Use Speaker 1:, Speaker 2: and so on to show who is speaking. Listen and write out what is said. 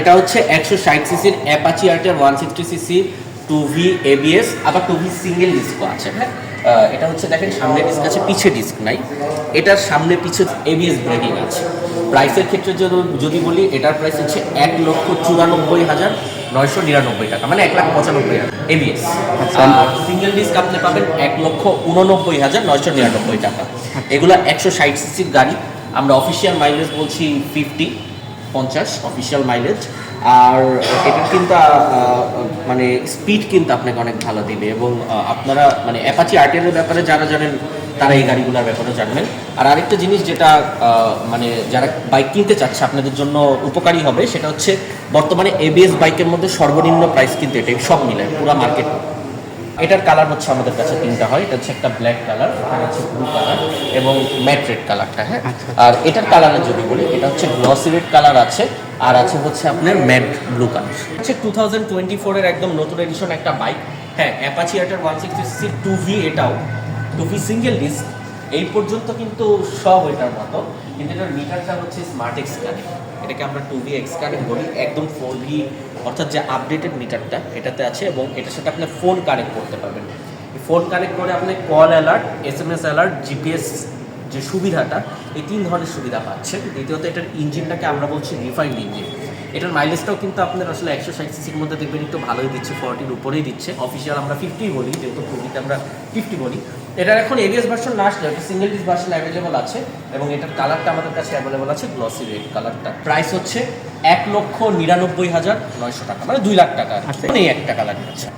Speaker 1: এটা হচ্ছে একশো ষাট সিসির অ্যাপাচি আর্টের one sixty CC two V ABS আবার টু ভি সিঙ্গেল ডিস্কও আছে হ্যাঁ? এটা হচ্ছে দেখেন সামনে ডিস্ক আছে পিছে ডিস্ক নাই। এটার সামনে পিছে এবিএস ব্রেকিং আছে। প্রাইসের ক্ষেত্রে যদি যদি বলি এটার প্রাইস হচ্ছে এক লক্ষ চুরানব্বই হাজার নয়শো নিরানব্বই টাকা মানে এক লাখ পঁচানব্বই হাজার এবিএস আর সিঙ্গেল ডিস্ক আপনি পাবেন এক লক্ষ উননব্বই হাজার নয়শো নিরানব্বই টাকা। এগুলো একশো ষাট সিসির গাড়ি। আমরা অফিসিয়াল মাইলেজ বলছি ফিফটি পঞ্চাশ অফিসিয়াল মাইলেজ আর এটার কিন্তু মানে স্পিড কিন্তু আপনাকে অনেক ভালো দিবে এবং আপনারা মানে অ্যাপাচি আর্টিয়ারের ব্যাপারে যারা জানেন, তারা এই গাড়িগুলোর ব্যাপারে জানবেন। আর আরেকটা জিনিস যেটা মানে যারা বাইক কিনতে চাচ্ছে, আপনাদের জন্য উপকারী হবে, সেটা হচ্ছে বর্তমানে এবিএস বাইকের মধ্যে সর্বনিম্ন প্রাইস কিন্তু এটাই, সব মিলে পুরো মার্কেট এটার কালার হচ্ছে আমাদের কাছে তিনটা হয়। এটা হচ্ছে একটা ব্ল্যাক কালার এখানে আছে ব্লু কালার এবং ম্যাট রেড কালারটা হ্যাঁ? আর এটার কালারের যদি বলি এটা হচ্ছে গ্লসি রেড কালার আছে আর আছে হচ্ছে আপনার ম্যাট ব্লু কালার হচ্ছে টু থাউজেন্ড টোয়েন্টি ফোরের একদম নতুন এডিশন একটা বাইক হ্যাঁ অ্যাপাচি আটার one sixty CC two V এটাও। টু ভি সিঙ্গেল ডিস্ক এই পর্যন্ত কিন্তু সব এটার মতো, কিন্তু এটার মিটারটা হচ্ছে স্মার্ট এক্স কানেক্ট এটাকে আমরা টু ভি এক্স কানেক্ট বলি, একদম ফোর ভি অর্থাৎ যে আপডেটেড মিটারটা এটাতে আছে এবং এটার সাথে আপনি ফোন কানেক্ট করতে পারবেন। ফোন কানেক্ট করে আপনি call alert S M S alert GPS যে সুবিধাটা, এই তিন ধরনের সুবিধা পাচ্ছেন। দ্বিতীয়ত, এটার ইঞ্জিনটাকে আমরা বলছি রিফাইন্ড ইঞ্জিন এটার মাইলেজটাও কিন্তু আপনার আসলে একশো ষাট সিসির মধ্যে দেখবেন, একটু ভালোই দিচ্ছে ফর্টির উপরেই দিচ্ছে। অফিসিয়াল আমরা ফিফটি বলি, যেহেতু টুবিতে আমরা ফিফটি বলি। এটার এখন এবিএস ভার্সন না আসলে একটা সিঙ্গেল ডিস ভার্সন অ্যাভেলেবল আছে এবং এটার কালারটা আমাদের কাছে অ্যাভেলেবল আছে গ্লসি রেড কালারটা প্রাইস হচ্ছে এক লক্ষ নিরানব্বই হাজার নয়শো টাকা মানে দুই লাখ টাকা আর।
Speaker 2: আচ্ছা।
Speaker 1: এই একটা কালার আছে